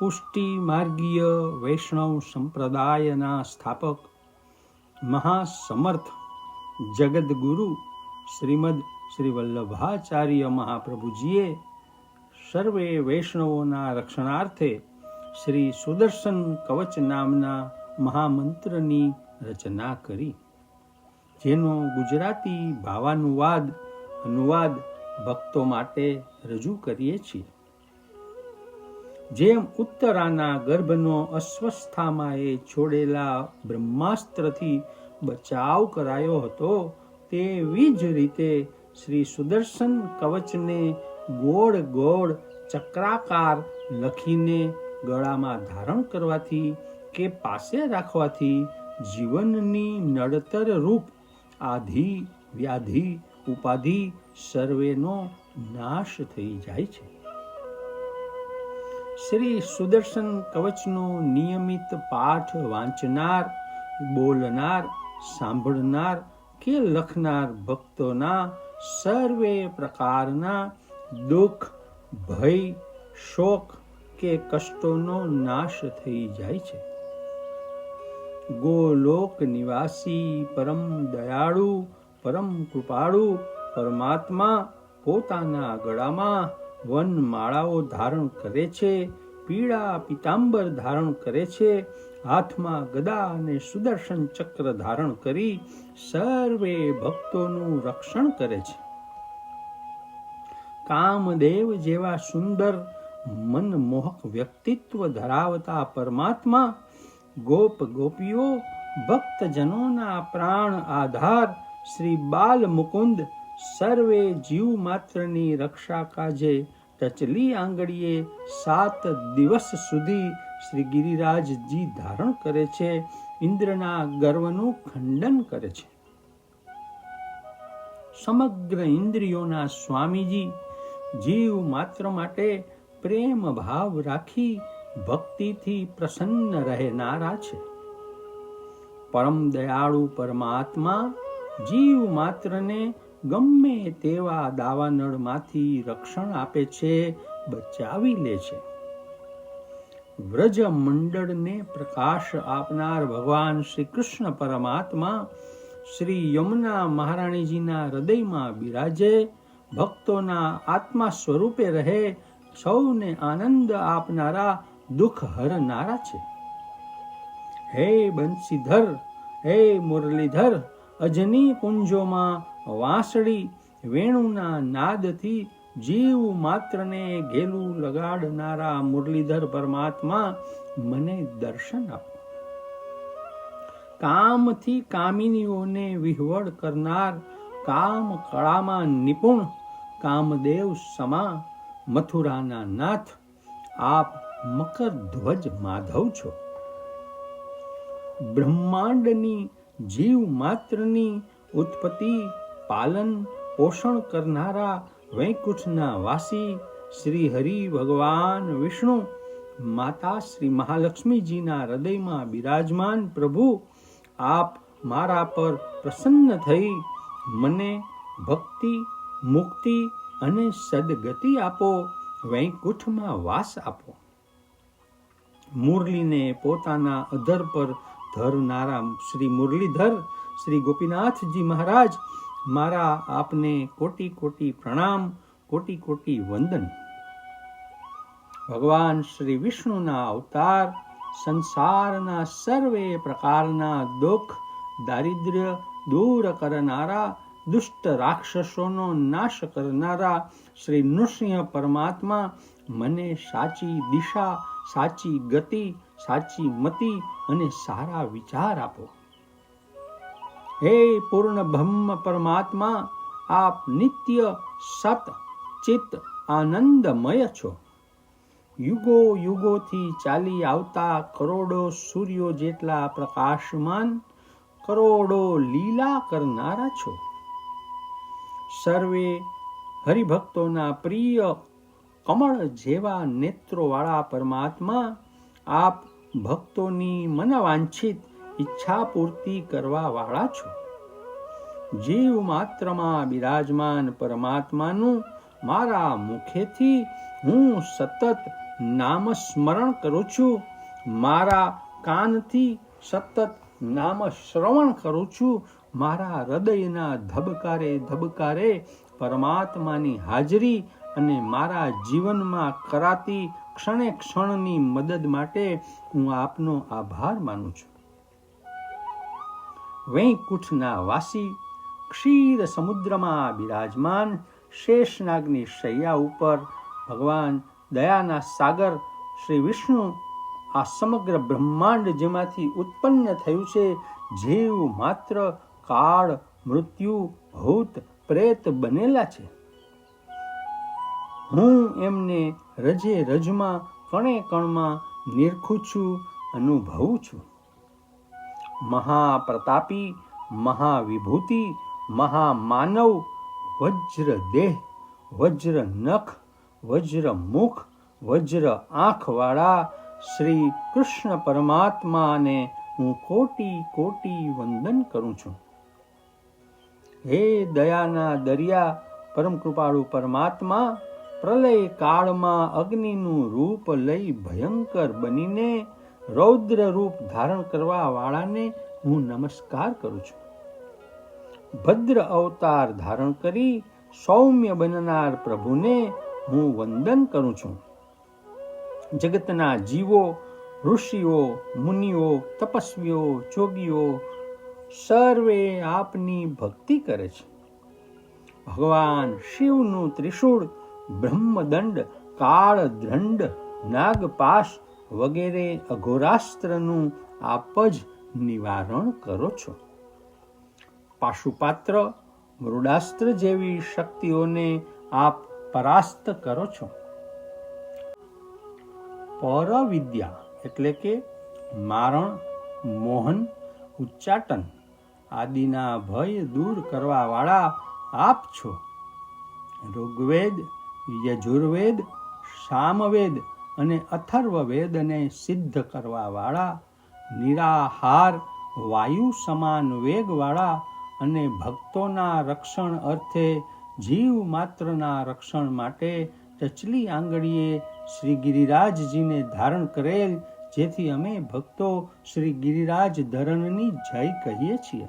પુષ્ટિ માર્ગીય વૈષ્ણવ સંપ્રદાયના સ્થાપક, મહાસમર્થ જગદગુરુ શ્રીમદ શ્રી વલ્લભાચાર્ય મહાપ્રભુજીએ સર્વે વૈષ્ણવોના રક્ષણાર્થે શ્રી સુદર્શન કવચ નામના મહામંત્રની રચના કરી. જેનો ગુજરાતી ભાવાનુવાદ અનુવાદ ભક્તો માટે રજૂ કરીએ છીએ. જેમ ઉત્તરાના ગર્ભનો અસ્વસ્થામાં એ છોડેલા બ્રહ્માસ્ત્રથી બચાવ કરાયો હતો, તેવી જ રીતે શ્રી સુદર્શન કવચને ગોળ ગોળ ચક્રાકાર લખીને ગળામાં ધારણ કરવાથી કે પાસે રાખવાથી જીવનની નડતર રૂપ, આધિ, વ્યાધિ, ઉપાધિ સર્વેનો નાશ થઈ જાય છે. શ્રી સુદર્શન કવચનો નિયમિત પાઠ વાંચનાર, બોલનાર, સાંભળનાર કે લખનાર ભક્તોના સર્વે પ્રકારના દુઃખ, ભય, શોક કે કષ્ટોનો નાશ થઈ જાય છે. ગોલોક નિવાસી પરમ દયાળુ, પરમ કૃપાળુ, પરમાત્મા પોતાના ગળામાં વનમાળાઓ ધારણ કરે છે પીળા પિતાંબર ધારણ કરે છે. હાથમાં ગદા અને સુદર્શન ચક્ર ધારણ કરી સર્વે ભક્તોનું રક્ષણ કરે છે. કામદેવ જેવા સુંદર મનમોહક વ્યક્તિત્વ ધરાવતા પરમાત્મા, ગોપ ગોપીઓ, ભક્તજનોના પ્રાણ આધાર, શ્રી બાલ મુકુંદ સર્વે જીવ માત્રની રક્ષા કાજે ટચલી આંગળીએ સાત દિવસ સુધી શ્રી ગિરિરાજજી ધારણ કરે છે, ઇન્દ્રના ગર્વનું ખંડન કરે છે. સમગ્ર ઇન્દ્રિયોના સ્વામીજી જીવ માત્ર માટે પ્રેમ ભાવ રાખી ભક્તિથી પ્રસન્ન રહેનારા છે. પરમ દયાળુ પરમાત્મા જીવ માત્રને ગમે તેવા દાવાનળમાંથી રક્ષણ આપે છે, બચાવી લે છે. વ્રજ મંડળને પ્રકાશ આપનાર ભગવાન શ્રી કૃષ્ણ પરમાત્મા શ્રી યમુના મહારાણીજીના હૃદયમાં બિરાજે, ભક્તોના આત્મા સ્વરૂપે રહે, સૌને આનંદ આપનારા દુઃખ હરનારા છે. હે બંસીધર હે મુરલીધર, અજની કુંજોમાં વાંસળી વેણુના નાદથી જીવ માત્રને ઘેલું લગાડનારા મુરલીધર પરમાત્મા મને દર્શન આપો. કામથી કામિનીઓને વિહવળ કરનાર કામ કળામાં નિપુણ કામદેવ સમા મથુરાના નાથ, આપ મકર ધ્વજ માધવ છો. બ્રહ્માંડની જીવ માત્રની ઉત્પત્તિ પાલન પોષણ કરનારા વૈકુંઠના વાસી શ્રી હરિ ભગવાન વિષ્ણુ, માતા શ્રી મહાલક્ષ્મીજીના હૃદયમાં બિરાજમાન પ્રભુ, આપ મારા પર પ્રસન્ન થઈ મને ભક્તિ, મુક્તિ અને સદગતિ આપો, વૈકુંઠમાં વાસ આપો. મુરલીને પોતાના અધર પર ધરનારા શ્રી મુરલીધર, શ્રી ગોપીનાથજી મહારાજ મારા આપને કોટી કોટી પ્રણામ, કોટી કોટી વંદન. ભગવાન શ્રી વિષ્ણુના અવતાર, સંસારના સર્વે પ્રકારના દુઃખ, દારિદ્ર્ય દૂર કરનારા, દુષ્ટ રાક્ષસોનો નાશ કરનારા શ્રી નૃસિંહ પરમાત્મા, મને સાચી દિશા, સાચી ગતિ, સાચી મતિ અને સારા વિચાર આપો. હે પૂર્ણ બ્રહ્મ પરમાત્મા, આપ નિત્ય સત ચિત્ત આનંદમય છો. યુગો યુગોથી ચાલી આવતા કરોડો સૂર્યો જેટલા પ્રકાશમાન, કરોડો લીલા કરનારા છો. સર્વે હરિભક્તોના પ્રિય કમળ જેવા નેત્રોવાળા પરમાત્મા, આપ ભક્તોની મનવાંછિત ઈચ્છા પૂર્તિ કરવા વાળા છો. જીવ માત્રમાં બિરાજમાન પરમાત્માનું મારા મુખેથી હું સતત નામ સ્મરણ કરું છું. મારા કાનથી સતત નામ શ્રવણ કરું છું. મારા હૃદયના ધબકારે ધબકારે પરમાત્માની હાજરી અને મારા જીવનમાં કરાતી ક્ષણે ક્ષણની મદદ માટે હું આપનો આભાર માનું છું. વૈકુંઠના વાસી ક્ષીર સમુદ્રમાં બિરાજમાન શેષનાગની શૈયા ઉપર ભગવાન દયાના સાગર શ્રી વિષ્ણુ આ સમગ્ર બ્રહ્માંડ જેમાંથી ઉત્પન્ન થયું છે, જીવ માત્ર, કાળ, મૃત્યુ, ભૂત, પ્રેત બનેલા છે. હું એમને રજે રજમાં, કણે કણમાં નિરખું છું, અનુભવું છું. મહાપ્રતાપી, મહાવિભૂતિ, મહામાનવ વજ્ર દેહ વજ્ર નખ વજ્ર મુખ વજ્ર આંખવાળા શ્રી કૃષ્ણ પરમાત્માને હું કોટી કોટી વંદન કરું છું. હે દયાના દરિયા, પરમ કૃપાળુ પરમાત્મા, પ્રલય કાળમાં અગ્નિનું રૂપ લઈ ભયંકર બનીને રૌદ્ર રૂપ ધારણ કરવા વાળાને હું નમસ્કાર કરું છું. ભદ્ર અવતાર ધારણ કરી સૌમ્ય બનનાર પ્રભુને હું વંદન કરું છું. જગતના જીવો, ઋષિઓ, મુનિઓ, તપસ્વીઓ જોગીઓ સર્વે આપની ભક્તિ કરે છે. ભગવાન શિવનું ત્રિશૂળ બ્રહ્મદંડ કાળ દંડ નાગપાશ વગેરે અઘોરાસ્ત્રનું આપ જ નિવારણ કરો છો. પાશુપાત્ર, મૃડાસ્ત્ર જેવી શક્તિઓને આપ પરાસ્ત કરો છો. પરવિદ્યા એટલે કે મારણ, મોહન, ઉચ્ચાટન આદિના ભય દૂર કરવા વાળા આપ છો. ઋગ્વેદ, યજુર્વેદ, સામવેદ અને અથર્વવેદને સિદ્ધ કરવાવાળા, નિરાહાર, વાયુ સમાન વેગવાળા અને ભક્તોના રક્ષણ અર્થે જીવ માત્રના રક્ષણ માટે ટચલી આંગળીએ શ્રી ગિરિરાજજીને ધારણ કરેલ, જેથી અમે ભક્તો શ્રી ગિરિરાજ ધરણની જય કહીએ છીએ.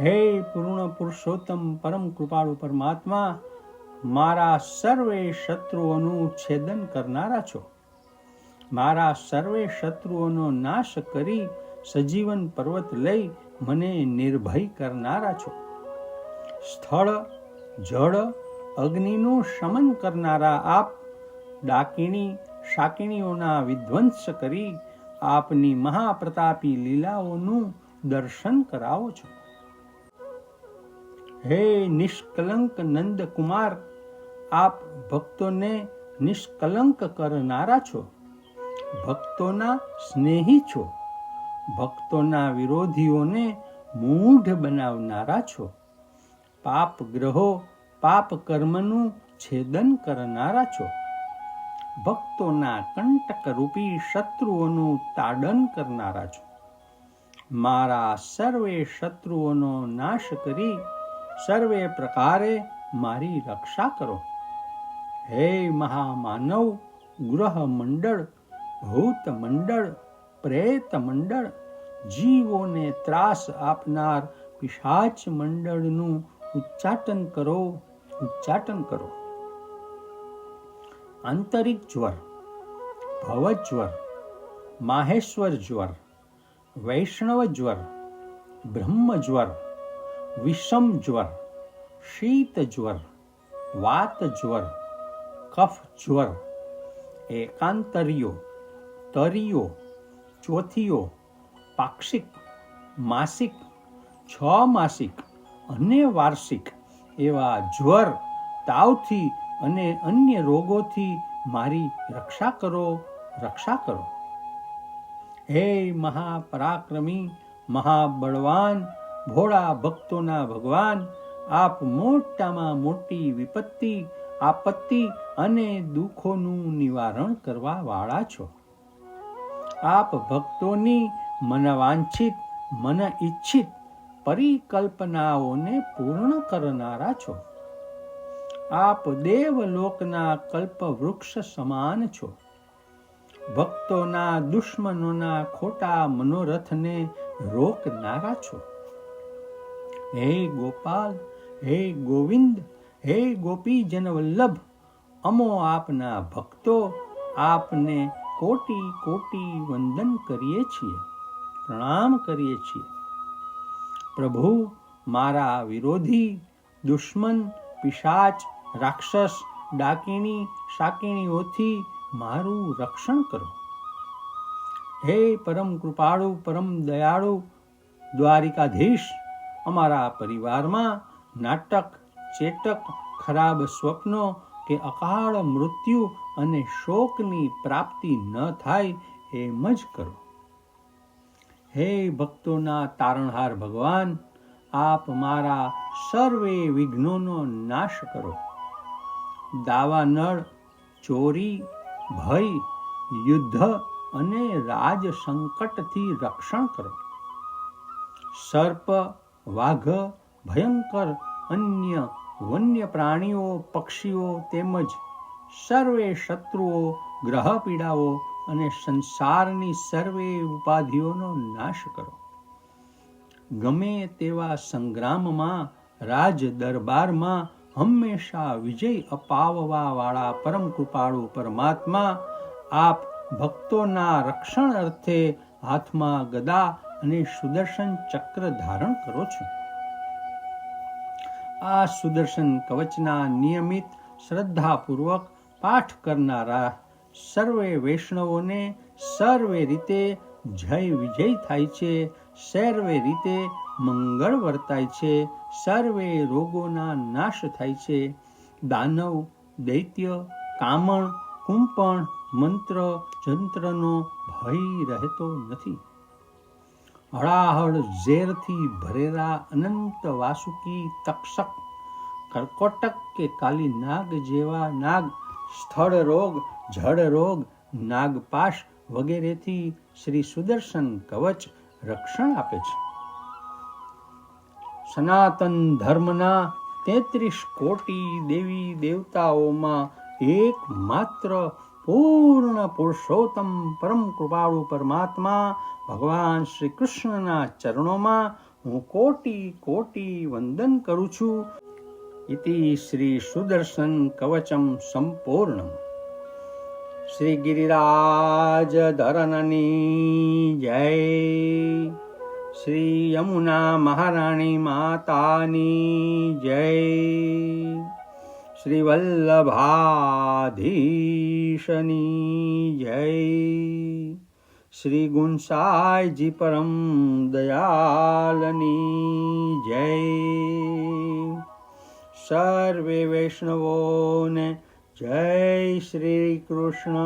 હે પૂર્ણ પુરુષોત્તમ પરમ કૃપાળુ પરમાત્મા મારા સર્વે શત્રુઓનું છેદન કરનારા છો. મારા સર્વે શત્રુઓનો નાશ કરી સજીવન પર્વત લઈ મને નિર્ભય કરનારા છો. સ્થળ, જળ, અગ્નિનું શમન કરનારા આપ, ડાકીણી, શાકિણીઓના વિધ્વંસ કરી આપની મહાપ્રતાપી લીલાઓનું દર્શન કરાવો છો. હે નિષ્કલંક નંદ કુમાર આપ ભક્તોને નિષ્કલંક કરનારા છો. ભક્તોના સ્નેહી છો. ભક્તોના વિરોધીઓને મૂઢ બનાવનારા છો. પાપ ગ્રહો પાપ કર્મનું છેદન કરનારા છો. ભક્તોના કંટક રૂપી શત્રુઓનું તાડન કરનારા છો. મારા સર્વે શત્રુઓનો નાશ કરી સર્વે પ્રકારે મારી રક્ષા કરો. હે મહામાનવ, ગ્રહ મંડળ, ભૂત મંડળ, પ્રેત મંડળ, જીવોને ત્રાસ આપનાર પિશાચ મંડળનું ઉચ્ચાટન કરો ઉચ્ચાટન કરો. આંતરિક જ્વર, ભવ જ્વર, માહેશ્વર જ્વર, વૈષ્ણવ જ્વર, બ્રહ્મ જ્વર, વિષમ જ્વર, શીત જ્વર, વાત જ્વર કફ જ્વર. એકાંતરિયો તરિયો ચોથીઓ પાક્ષિક, માસિક છ માસિક અને વાર્ષિક એવા જ્વર, તાવથી અને અન્ય રોગોથી મારી રક્ષા કરો રક્ષા કરો. હે મહાપરાક્રમી, મહાબળવાન, ભોળા ભક્તોના ભગવાન, આપ મોટામાં મોટી વિપત્તિ આપત્તિ અને દુઃખોનું નિવારણ કરવા વાળા છો. આપ ભક્તોની મનવાંછિત મન ઈચ્છિત પરિકલ્પનાઓને પૂર્ણ કરનારા છો. આપ દેવલોકના કલ્પ વૃક્ષ સમાન છો. ભક્તોના દુશ્મનોના ખોટા મનોરથને રોકનારા છો. હે ગોપાલ, હે ગોવિંદ હે ગોપીજન વલ્લભ, અમો આપના ભક્તો, આપને કોટી કોટી વંદન કરીએ છીએ, પ્રણામ કરીએ છીએ. પ્રભુ, મારા વિરોધી, દુશ્મન, પિશાચ, રાક્ષસ, ડાકીણી, શાકીણીઓથી મારું રક્ષણ કરો. હે પરમ કૃપાળુ, પરમ દયાળુ, દ્વારિકાધીશ, અમારા પરિવારમાં નાટક ચેટક ખરાબ સ્વપ્નો કે અકાળ મૃત્યુ અને શોકની પ્રાપ્તિ ન થાય એમ જ કરો. હે ભક્તોના તારણહાર ભગવાન, આપ મારા સર્વે વિઘ્નોનો નાશ કરો. દાવાનળ ચોરી, ભય, યુદ્ધ અને રાજ સંકટથી રક્ષણ કરો. સર્પ, વાઘ, ભયંકર અન્ય વન્ય પ્રાણીઓ પક્ષીઓ તેમજ સર્વે શત્રુઓ ગ્રહ પીડાઓ અને સંસારની સર્વે ઉપાધિઓનો નાશ કરો. ગમે તેવા સંગ્રામમાં રાજ દરબારમાં હંમેશા વિજય અપાવવા વાળા પરમ કૃપાળુ પરમાત્મા આપ ભક્તોના રક્ષણ અર્થે હાથમાં ગદા અને સુદર્શન ચક્ર ધારણ કરો છો. આ સુદર્શન કવચના નિયમિત શ્રદ્ધાપૂર્વક પાઠ કરનારા સર્વે વૈષ્ણવોને સર્વે રીતે જય વિજય થાય છે, સર્વે રીતે મંગળ વર્તાય છે, સર્વે રોગોના નાશ થાય છે. દાનવ, દૈત્ય, કામણ, કુંપણ, મંત્ર, જંત્રનો ભય રહેતો નથી. હળાહળ ઝેરથી ભરેલા અનંત વાસુકી તક્ષક, કર્કોટક કે કાલી નાગ જેવા નાગ, સ્થળ રોગ, જળ રોગ, નાગપાશ વગેરેથી શ્રી સુદર્શન કવચ રક્ષણ આપે છે. સનાતન ધર્મના તેત્રીસ કોટી દેવી દેવતાઓમાં એકમાત્ર પૂર્ણ પુરુષોત્તમ પરમ કૃપાળુ પરમાત્મા, ભગવાન શ્રી કૃષ્ણના ચરણોમાં હું કોટી કોટી વંદન કરું છું. ઇતિ શ્રી સુદર્શન કવચમ સંપૂર્ણમ. શ્રી ગિરિરાજ ધરણની જય. શ્રી યમુના મહારાણી માતાની જય. શ્રી વલ્લભાધીશની જય શ્રી ગુંસાઈજી પરમ દયાલની જય સર્વે વૈષ્ણવોને જય શ્રી કૃષ્ણ